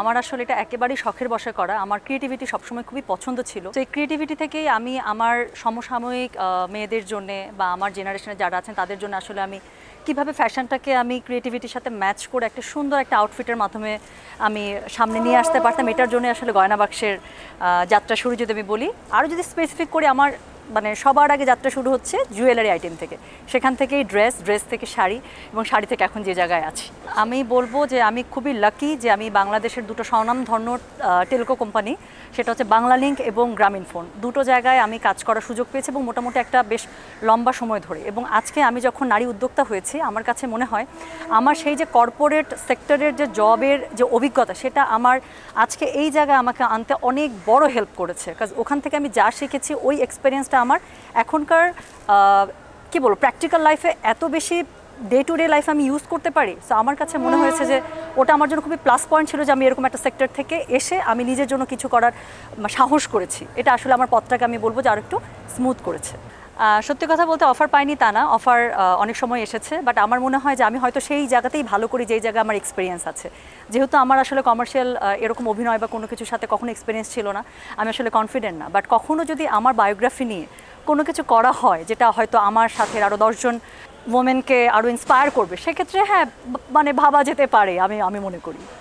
আমার আসলে এটা একেবারেই শখের বসে করা। আমার ক্রিয়েটিভিটি সবসময় খুবই পছন্দ ছিল। তো এই ক্রিয়েটিভিটি থেকেই আমি আমার সমসাময়িক মেয়েদের জন্য বা আমার জেনারেশনে যারা আছেন, তাদের জন্য আসলে আমি কীভাবে ফ্যাশনটাকে আমি ক্রিয়েটিভিটির সাথে ম্যাচ করে একটা সুন্দর একটা আউটফিটের মাধ্যমে আমি সামনে নিয়ে আসতে পারতাম, এটার জন্য আসলে গয়না বাক্সের যাত্রা শুরু যদি আমি বলি। আরও যদি স্পেসিফিক করে, আমার মানে সবার আগে যাত্রা শুরু হচ্ছে জুয়েলারি আইটেম থেকে। সেখান থেকেই ড্রেস ড্রেস থেকে শাড়ি এবং শাড়ি থেকে এখন যে জায়গায় আছি। আমি বলব যে আমি খুবই লাকি যে আমি বাংলাদেশের দুটো স্বনামধন্য টেলকো কোম্পানি সেটা হচ্ছে বাংলা লিঙ্ক এবং গ্রামীণ ফোন। দুটো জায়গায় আমি কাজ করার সুযোগ পেয়েছি এবং মোটামুটি একটা বেশ লম্বা সময় ধরে। এবং আজকে আমি যখন নারী উদ্যোক্তা হয়েছি, আমার কাছে মনে হয় আমার সেই যে কর্পোরেট সেক্টরের যে জবের যে অভিজ্ঞতা, সেটা আমার আজকে এই জায়গায় আমাকে আনতে অনেক বড় হেল্প করেছে। কাজ ওখান থেকে আমি যা শিখেছি, ওই এক্সপিরিয়েন্সটা আমার। এখনকার কি বলব প্র্যাকটিক্যাল লাইফে এত বেশি ডে টু ডে লাইফ আমি ইউজ করতে পারি সো আমার কাছে মনে হয়েছে যে ওটা আমার জন্য খুবই প্লাস পয়েন্ট ছিল যে আমি এরকম একটা সেক্টর থেকে এসে আমি নিজের জন্য কিছু করার, সাহস করেছি। এটা আসলে আমার পথটাকে আমি বলব যে আরেকটু স্মুথ করেছে। সত্যি কথা বলতে অফার পাইনি তা না অফার অনেক সময় এসেছে বাট আমার মনে হয় যে আমি হয়তো সেই জায়গাতেই ভালো করি যেই জায়গায় আমার এক্সপিরিয়েন্স আছে। যেহেতু আমার আসলে কমার্শিয়াল এরকম অভিনয় বা কোনো কিছুর সাথে কখনো এক্সপিরিয়েন্স ছিল না, আমি আসলে কনফিডেন্ট না। বাট কখনো যদি আমার বায়োগ্রাফি নিয়ে কোনো কিছু করা হয়, যেটা হয়তো আমার সাথে আরও দশজন ওমেনকে আরও ইন্সপায়ার করবে, সেক্ষেত্রে হ্যাঁ মানে ভাবা যেতে পারে, আমি আমি মনে করি।